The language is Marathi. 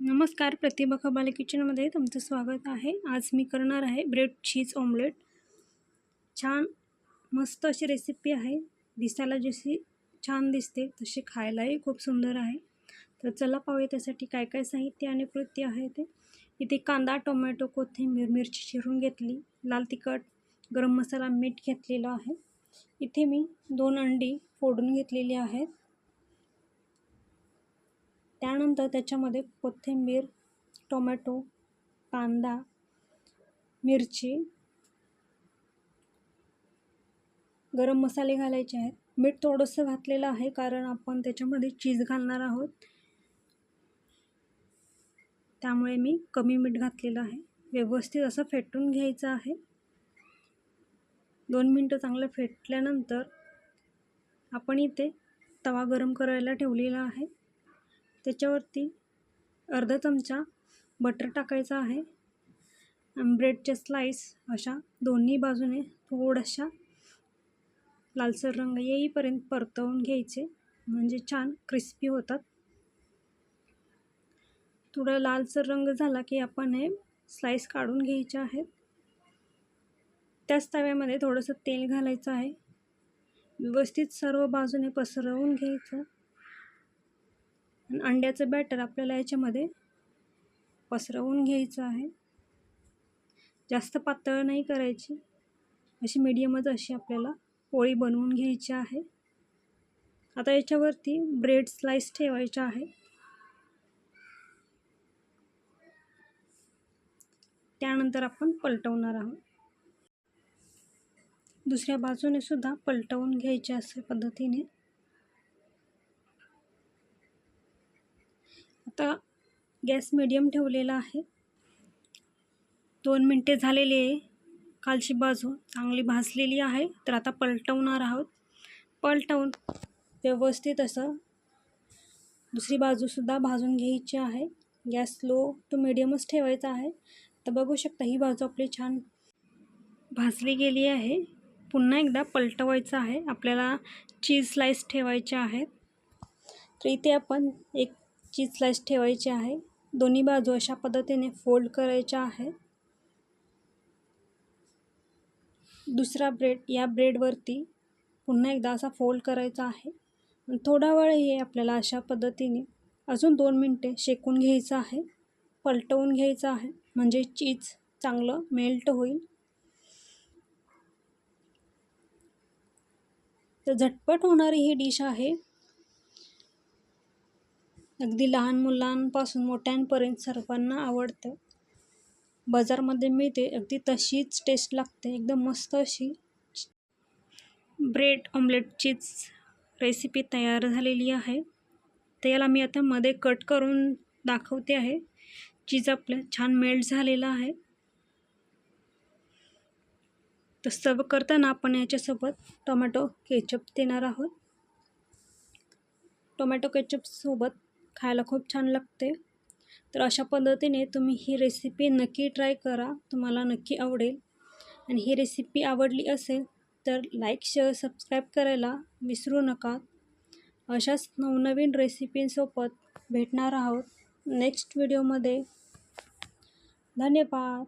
नमस्कार प्रतिभा खबाले किचनमध्ये तुमचं स्वागत आहे. आज मी करणार आहे ब्रेड चीज ऑमलेट. छान मस्त अशी रेसिपी आहे. दिसायला जशी छान दिसते तशी खायलाही खूप सुंदर आहे. तर चला पाहूया त्यासाठी काय काय साहित्य आणि कृत्य आहे ते. इथे कांदा टोमॅटो कोथिंबीर मिरची चिरून घेतली. लाल तिखट गरम मसाला मीठ घेतलेलं आहे. इथे मी दोन अंडी फोडून घेतलेली आहेत. त्यानंतर त्याच्यामध्ये कोथिंबीर टोमॅटो कांदा मिरची गरम मसाले घालायचे आहेत. मीठ थोडंसं घातलेलं आहे कारण आपण त्याच्यामध्ये चीज घालणार आहोत. त्यामुळे मी कमी मीठ घातलेलं आहे. व्यवस्थित असं फेटून घ्यायचं आहे. दोन मिनटं चांगलं फेटल्यानंतर आपण इथे तवा गरम करायला ठेवलेला आहे. त्याच्यावरती अर्धा चमचा बटर टाकायचा आहे. ब्रेडचे स्लाईस अशा दोन्ही बाजूने थोड्याशा लालसर रंग येईपर्यंत परतवून घ्यायचे. म्हणजे छान क्रिस्पी होतात. थोडा लालसर रंग झाला की आपण हे स्लाईस काढून घ्यायचे आहेत. त्याच तव्यामध्ये थोडंसं तेल घालायचं आहे. व्यवस्थित सर्व बाजूने पसरवून घ्यायचं. अंड्याचं बॅटर आपल्याला याच्यामध्ये पसरवून घ्यायचं आहे. जास्त पातळ नाही करायची. अशी मीडियमच अशी आपल्याला पोळी बनवून घ्यायची आहे. आता याच्यावरती ब्रेड स्लाइस ठेवायच्या आहे. त्यानंतर आपण पलटवणार आहोत. दुसऱ्या बाजूने सुद्धा पलटवून घ्यायचे अशा पद्धतीने. आता गॅस मिडियम ठेवलेला आहे. दोन मिनटे झालेली आहे. कालची बाजू चांगली भाजलेली आहे. तर आता पलटवणार आहोत. पलटवून व्यवस्थित असं दुसरी बाजूसुद्धा भाजून घ्यायची आहे. गॅस लो टू मिडियमच ठेवायचा आहे. तर बघू शकता ही बाजू आपली छान भाजली गेली आहे. पुन्हा एकदा पलटवायचं आहे. आपल्याला चीज स्लाईस ठेवायचे आहेत. तर इथे आपण एक चीज स्लाइस ठेवायची आहे. दोन्ही बाजू अशा पद्धतीने फोल्ड करायच्या आहे दुसरा ब्रेड या ब्रेडवरती पुन्हा एकदा असा फोल्ड करायचा आहे. थोडा वेळ हे आपल्याला अशा पद्धतीने अजून दोन मिनटे शेकून घ्यायचं आहे. पलटवून घ्यायचं आहे. म्हणजे चीज चांगलं मेल्ट होईल. तर झटपट होणारी ही डिश आहे. अगदी लहान मुलांपासून मोठ्यांपर्यंत सर्वांना आवडतं. बाजारमध्ये मिळते अगदी तशीच टेस्ट लागते एकदम मस्त अशी. ब्रेड ऑमलेटचीच रेसिपी तयार झालेली आहे. तर याला मी आता मध्ये कट करून दाखवते आहे. चीज आपलं छान मेल्ट झालेलं आहे. तर सर्व करताना आपण याच्यासोबत टोमॅटो केचप देणार आहोत. टोमॅटो केचपसोबत खायला खूप छान लागते. तर अशा पद्धतीने तुम्ही ही रेसिपी नक्की ट्राय करा. तुम्हाला नक्की आवडेल. आणि ही रेसिपी आवडली असेल तर लाईक शेअर सबस्क्राईब करायला विसरू नका. अशाच नवनवीन रेसिपींसोबत भेटणार आहोत नेक्स्ट व्हिडिओमध्ये धन्यवाद.